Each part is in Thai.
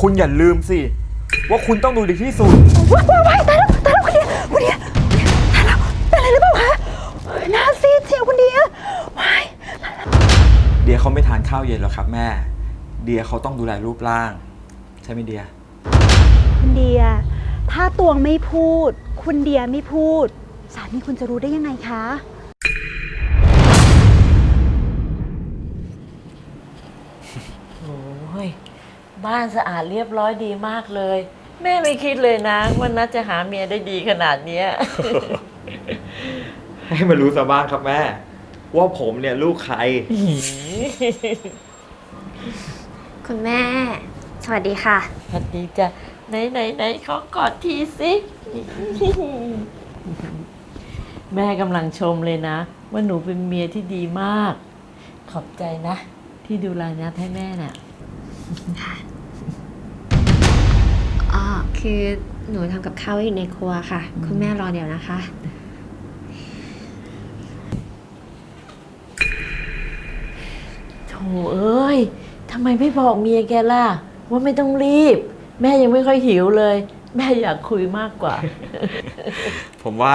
คุณอย่าลืมสิ ว่าคุณต้องดูดีที่สุด ว้ายว้ายว้ายตายแล้วตายแล้วคุณเดียคุณเดียคุณเดียตายแล้วเป็นอะไรหรือเปล่าคะหน้าซีดเชียวคุณเดียว้ายเดียเขาไม่ทานข้าวเย็นหรอกครับแม่ เดียเขาต้องดูแลรูปร่าง ใช่ไหมเดีย คุณเดีย ถ้าตวงไม่พูด คุณเดียไม่พูด สามีคุณจะรู้ได้ยังไงคะ โอ้ย บ้านสะอาดเรียบร้อยดีมากเลย แม่ไม่คิดเลยนะว่านัดจะหาเมียได้ดีขนาดเนี้ย ให้มันรู้ซะบ้างครับแม่ ว่าผมเนี่ยลูกใคร คุณแม่ สวัสดีค่ะ สวัสดีจ้ะไหนไหนไหนขอกอดทีสิแม่กำลังชมเลยนะ ว่าหนูเป็นเมียที่ดีมาก ขอบใจนะ ที่ดูแลนัดให้แม่น่ะอ๋อ คือหนูทำกับข้าวอยู่ในครัวค่ะ คุณแม่รอเดี๋ยวนะคะ โถเอ้ยทำไมไม่บอกเมียแกล่ะ ว่าไม่ต้องรีบ แม่ยังไม่ค่อยหิวเลย แม่อยากคุยมากกว่า ผมว่า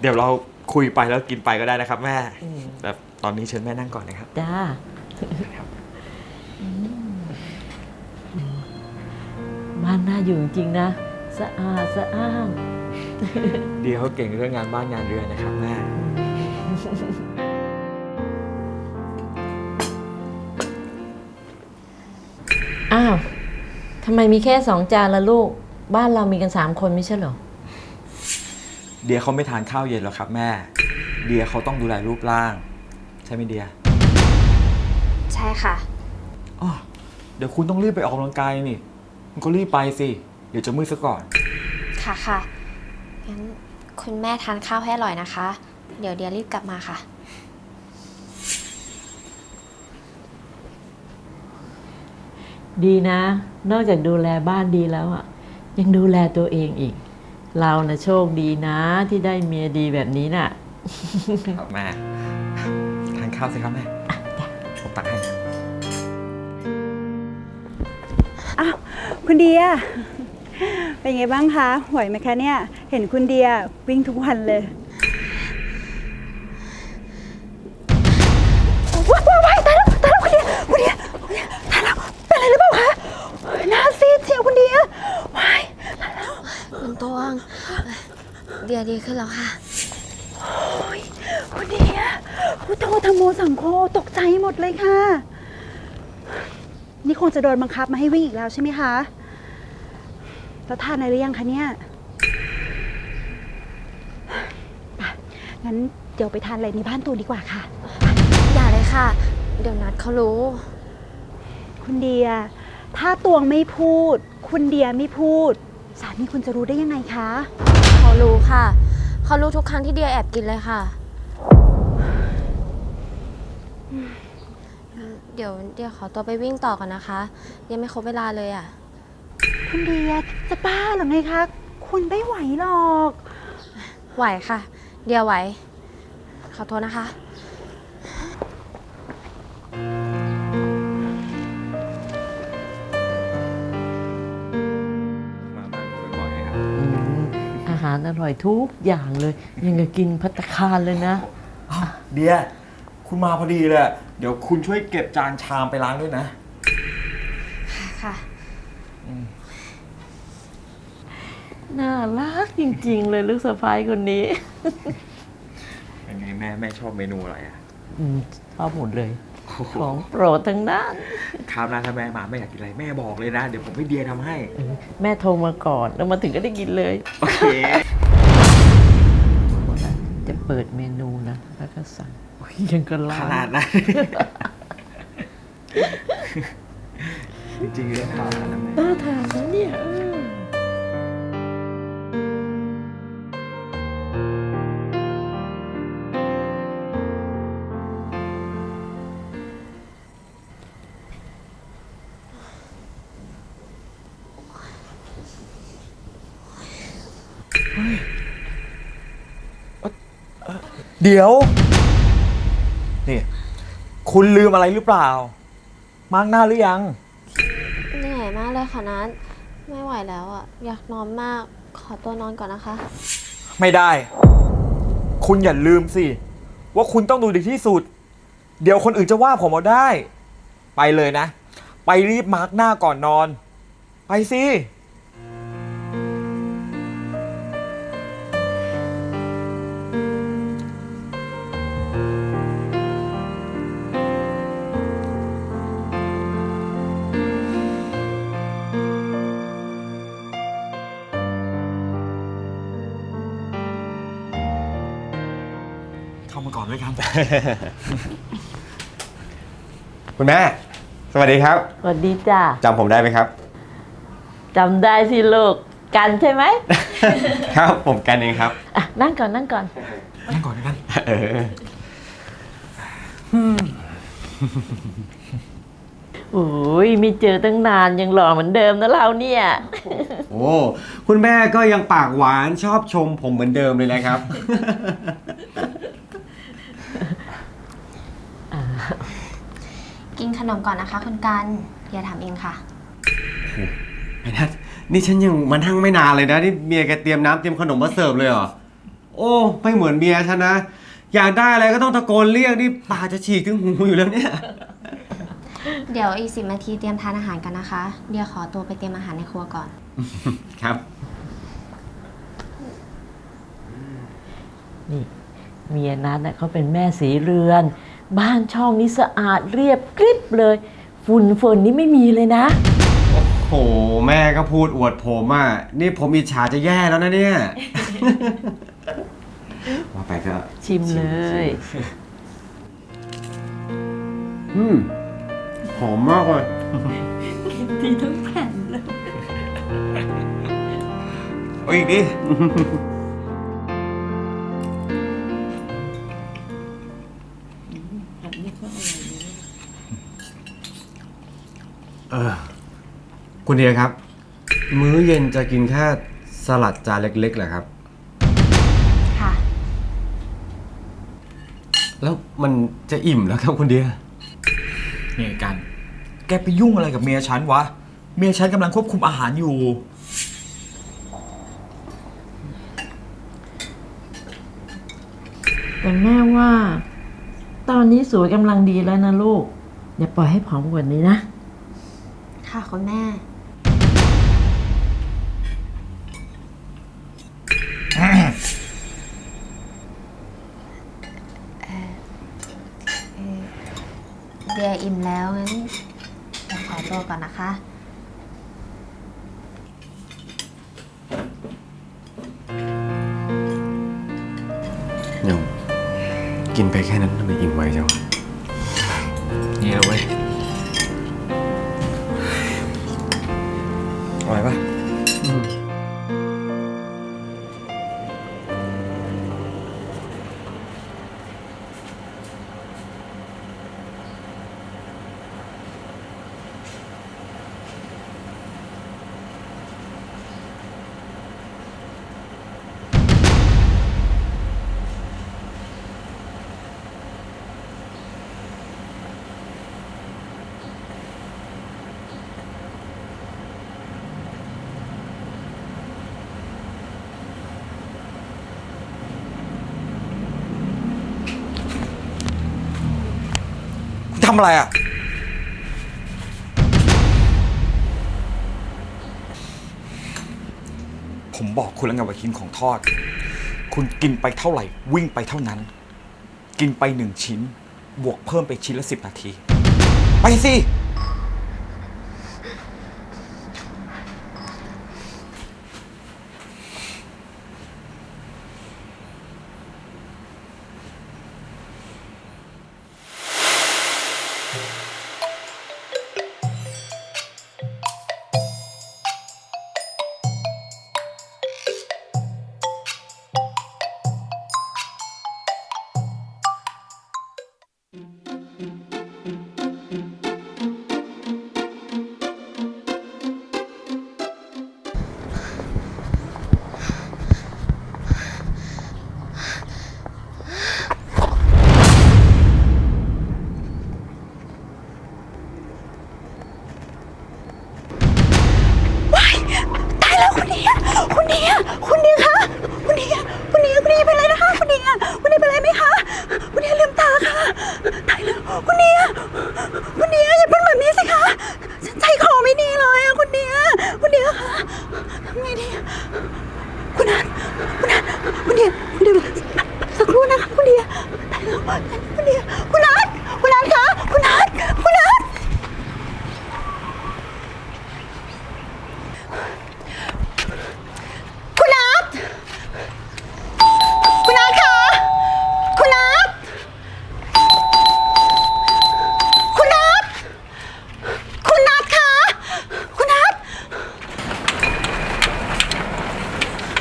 เดี๋ยวเราคุยไปแล้วกินไปก็ได้นะครับ แม่ อืมแต่ตอนนี้เชิญแม่นั่งก่อนนะครับ จ้าบ้านน่าอยู่จริงๆนะสะอาดสะอ้านเดียเขาเก่งเรื่องงานบ้านงานเรือนนะครับแม่อ้าวทำไมมีแค่สองจานละลูก บ้านเรามีกันสามคนไม่ใช่เหรอ เดียเขาไม่ทานข้าวเย็นหรอกครับแม่ เดียเขาต้องดูแลรูปร่าง ใช่ไหมเดียใช่ค่ะ อ๋อเดี๋ยวคุณต้องรีบไปออกกำลังกายนี่ คุณก็รีบไปสิ เดี๋ยวจะมืดซะก่อน ค่ะค่ะงั้นคุณแม่ทานข้าวให้อร่อยนะคะ เดี๋ยวเดียรีบกลับมาค่ะ ดีนะ นอกจากดูแลบ้านดีแล้วอะ ยังดูแลตัวเองอีก เรานะโชคดีนะที่ได้เมียดีแบบนี้น่ะ ครับแม่ ทานข้าวสิครับแม่ ผมตักให้นะ คุณเดีย เป็นไงบ้างคะไหวไหมคะเนี่ย เห็นคุณเดียวิ่งทุกวันเลยว้ายว้ายว้ายตายแล้วตายแล้วคุณเดียคุณเดียคุณเดียตายแล้วเป็นอะไรหรือเปล่าคะหน้าซีดเชียวคุณเดียว้ายคุณตวงเดียดีขึ้นแล้วค่ะ โอ้ยคุณเดียพุทโธธรรมโมสังโฆตกใจหมดเลยค่ะ นี่คงจะโดนบังคับมาให้วิ่งอีกแล้วใช่ไหมคะ แล้วทานอะไรหรือยังคะเนี่ยไปงั้นเดี๋ยวไปทานอะไรในบ้านตูนดีกว่าค่ะ อย่าเลยค่ะ เดี๋ยวนัดเขารู้ คุณเดีย ถ้าตวงไม่พูด คุณเดียไม่พูด สามีคุณจะรู้ได้ยังไงคะ เขารู้ค่ะ เขารู้ทุกครั้งที่เดียแอบกินเลยค่ะ เดี๋ยวเดียขอตัวไปวิ่งต่อก่อนนะคะ ยังไม่ครบเวลาเลยอะ คุณเดียจะบ้าเหรือไงคะ คุณไม่ไหวหรอก ไหวค่ะ เดียไหว ขอโทษนะคะ มาบ้านผมบ่อยๆนะครับ อืมอาหารอร่อยทุกอย่างเลย ยังกับกินพัตตาคารเลยนะ เดีย คุณมาพอดีเลยอะเดี๋ยวคุณช่วยเก็บจานชามไปล้างด้วยนะค่ะ น่ารักจริง ๆ เลยลูกสะพ้ายคนนี้ เป็นไงแม่แม่ชอบเมนูอะไรอะอืมชอบหมดเลย ของโปรดทั้งนั้นคราวหน้าถ้าแม่มาแม่อยากกินอะไรแม่บอกเลยนะ เดี๋ยวผมให้เดียทำให้ เออแม่โทรมาก่อน แล้วมาถึงก็ได้กินเลยโอเคจะเปิดเมนูนะ แล้วก็สั่งโอ้ยยังกระลาขนาดนั้น จริงๆเรื่องข่าวนะแม่ น่าทานนะเนี่ยเออ เดี๋ยว นี่ คุณลืมอะไรหรือเปล่า มาร์กหน้าหรือยัง เหนื่อยมากเลยค่ะนัทไม่ไหวแล้วอะ อยากนอนมาก ขอตัวนอนก่อนนะคะ ไม่ได้ คุณอย่าลืมสิ ว่าคุณต้องดูดีที่สุด เดี๋ยวคนอื่นจะว่าผมเอาได้ ไปเลยนะ ไปรีบมาร์กหน้าก่อนนอน ไปสิ ก่อนด้วยครับคุณแม่ สวัสดีครับสวัสดีจ้าจำผมได้ไหมครับ จำได้สิลูกกันใช่ไหมครับผมกันเองครับอะนั่งก่อนนั่งก่อน นั่งก่อนด้วยกัน เออโอ้ยไม่เจอตั้งนานยังหล่อเหมือนเดิมนะเราเนี่ย โอ้คุณแม่ก็ยังปากหวานชอบชมผมเหมือนเดิมเลยนะครับ กิ นขนมก่อนนะคะ คุณกันอย่าทำเองค่ะ ไอ้นัทนี่ฉันยังมานั่งไม่นานเลยนะนี่เมียแกเตรียมน้ำเตรียมขนมมาเสิร์ฟเลยเหรอ โอ้ไม่เหมือนเมียฉันนะ อยากได้อะไรก็ต้องตะโกนเรียกนี่ปากจะฉีกถึงหูอยู่แล้วเนี่ย เดี๋ยวอีกสินาทีเตรียมทานอาหารกันนะคะ เดี๋ยวขอตัวไปเตรียมอาหารในครัวก่อน ครับ นี่เมียนัทน่ะเขาเป็นแม่สีเรือน บ้านช่องนี้สะอาดเรียบกริบเลย ฝุ่นฝนนี่ไม่มีเลยนะ โห แม่ก็พูดอวดผมอะ นี่ผมอิจฉาจะแย่แล้วนะเนี่ย ว่าไปก็ชิมเลยอืมหอมมากเลยดีทั้งแผ่นเลย เอาอีกดิ เดียครับ มื้อเย็นจะกินแค่สลัดจานเล็กๆเหรอครับ ค่ะ แล้วมันจะอิ่มแล้วครับคุณเดียนี่กัน แกไปยุ่งอะไรกับเมียฉันวะ เมียฉันกำลังควบคุมอาหารอยู่ แต่แม่ว่า ตอนนี้สวยกำลังดีแล้วนะลูก อย่าปล่อยให้ผอมกว่านี้นะ ค่ะคุณแม่ เดียอิ่มแล้วงั้นขอตัวก่อนนะคะโยงกินไปแค่นั้นทำไมอิ่มไวจังวะ ทำอะไรอะ ผมบอกคุณแล้วไงว่ากินของทอด คุณกินไปเท่าไหร่ วิ่งไปเท่านั้น กินไปหนึ่งชิ้น บวกเพิ่มไปชิ้นละสิบนาที ไปสิ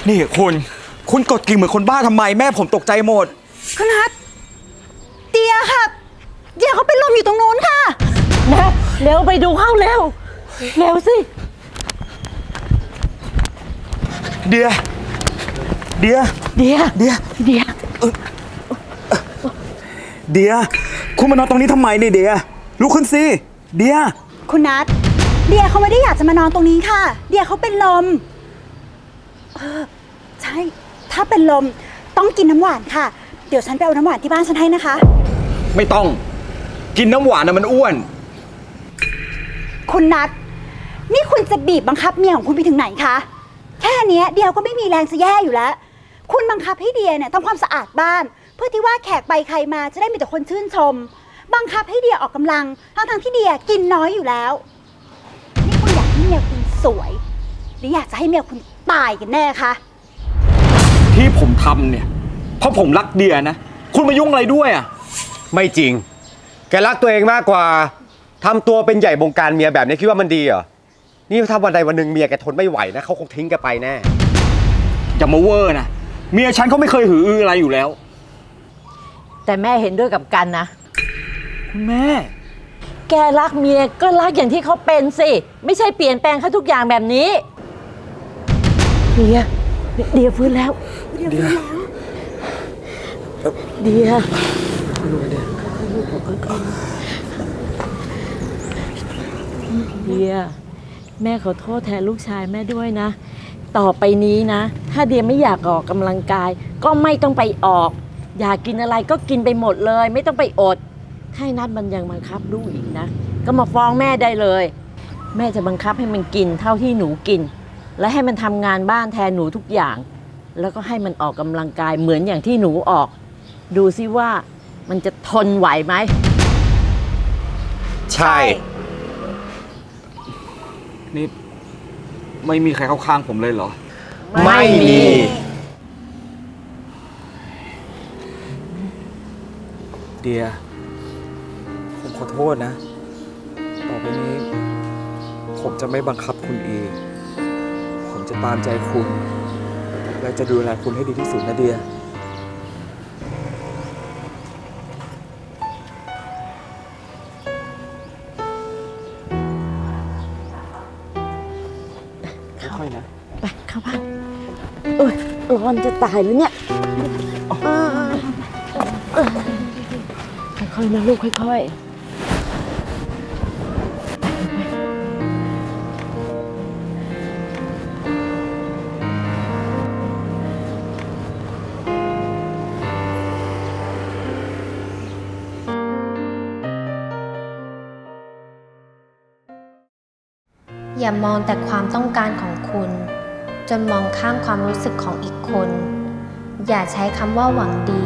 นี่คุณ คุณกดกิ่งเหมือนคนบ้าทำไมแม่ผมตกใจหมด คุณนัทเดียค่ะ เดียเขาเป็นลมอยู่ตรงนู้นค่ะแนะเร็วไปดูเข้าเร็ว เร็วสิ เดีย เดีย เดีย เดีย เดีย เดีย คุณมานอนตรงนี้ทำไมเนี่ยเดีย ลุกขึ้นสิ เดีย คุณนัทเดียเขาไม่ได้อยากจะมานอนตรงนี้ค่ะ เดียเขาเป็นลม เออ ใช่ถ้าเป็นลมต้องกินน้ำหวานค่ะ เดี๋ยวฉันไปเอาน้ำหวานที่บ้านฉันให้นะคะ ไม่ต้อง กินน้ำหวานนะมันอ้วน คุณนัทนี่คุณจะบีบบังคับเมียของคุณไปถึงไหนคะ แค่เนี้ยเดียวก็ไม่มีแรงจะแย่อยู่แล้ว คุณบังคับให้เดียเนี่ยทำความสะอาดบ้าน เพื่อที่ว่าแขกไปใครมาจะได้มีแต่คนชื่นชม บังคับให้เดียออกกำลัง ทั้งทงๆที่เดียกินน้อยอยู่แล้ว นี่คุณอยากให้เมียคุณสวย หรืออยากจะให้เมียคุณตายกันแน่คะ ที่ผมทำเนี่ย เพราะผมรักเดียนะ คุณมายุ่งอะไรด้วยอะ ไม่จริง แกรักตัวเองมากกว่าทำตัวเป็นใหญ่บงการเมียแบบนี้คิดว่ามันดีเหรอ นี่ถ้าวันใดวันหนึ่งเมียแกทนไม่ไหวนะเขาคงทิ้งแกไปแน่ อย่ามาเวอร์นะ เมียฉันเขาไม่เคยหืออืออะไรอยู่แล้ว แต่แม่เห็นด้วยกับกันนะ คุณแม่ แกรักเมียก็รักอย่างที่เขาเป็นสิ ไม่ใช่เปลี่ยนแปลงเขาทุกอย่างแบบนี้ เดียเดียฟื้นแล้ว เดียฟื้นแล้วเดียเดียแม่ขอโทษแทนลูกชายแม่ด้วยนะ ต่อไปนี้นะ ถ้าเดียไม่อยากออกกำลังกาย ก็ไม่ต้องไปออก อยากกินอะไรก็กินไปหมดเลย ไม่ต้องไปอด ถ้าไอ้นัดมันยังบังคับลูกอีกนะ ก็มาฟ้องแม่ได้เลย แม่จะบังคับให้มันกินเท่าที่หนูกิน และให้มันทำงานบ้านแทนหนูทุกอย่าง แล้วก็ให้มันออกกำลังกายเหมือนอย่างที่หนูออก ดูซิว่ามันจะทนไหวไหม ใช่ นี่ไม่มีใครเข้าข้างผมเลยเหรอ ไม่มี เดีย ผมขอโทษนะ ต่อไปนี้ ผมจะไม่บังคับคุณอีก ผมจะตามใจคุณ และจะดูแลคุณให้ดีที่สุดนะเดีย ค่อยๆนะ ไปเข้าบ้านเอ้ยร้อนจะตายแล้วเนี่ยเออค่อยๆนะลูกค่อยๆ อย่ามองแต่ความต้องการของคุณ จนมองข้ามความรู้สึกของอีกคน อย่าใช้คำว่าหวังดี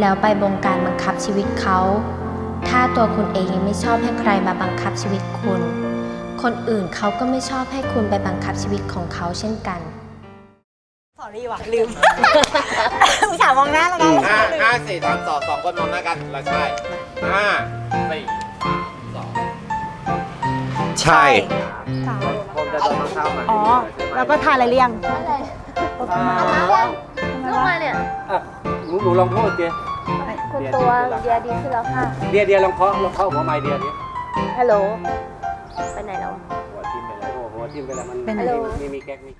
แล้วไปบงการบังคับชีวิตเขา ถ้าตัวคุณเองยังไม่ชอบให้ใครมาบังคับชีวิตคุณ คนอื่นเขาก็ไม่ชอบให้คุณไปบังคับชีวิตของเขาเช่นกัน สอรี่ว่ะลืม อุตส่าห์มองหน้าแล้วนะ ห้าห้าสี่สามสองสองคนมองหน้ากันเราใช่ห้าสี่สอง ใช่ผมจะต้องเข้ามาอ๋อ แล้วก็ทานอะไรเรียง ลูกมาเนี่ยหนูหนูลองโทษเดียคุณตัวเดียดีขึ้นแล้วค่ะ เดียเดียลองเคาะลองเข้าหัวไม้เดียนี้ฮัลโหล ไปไหนแล้ว หัวทิ่มไปแล้วหัวทิ่มไปแล้วมันเป็นไม่อะไรมีมีแก๊กมี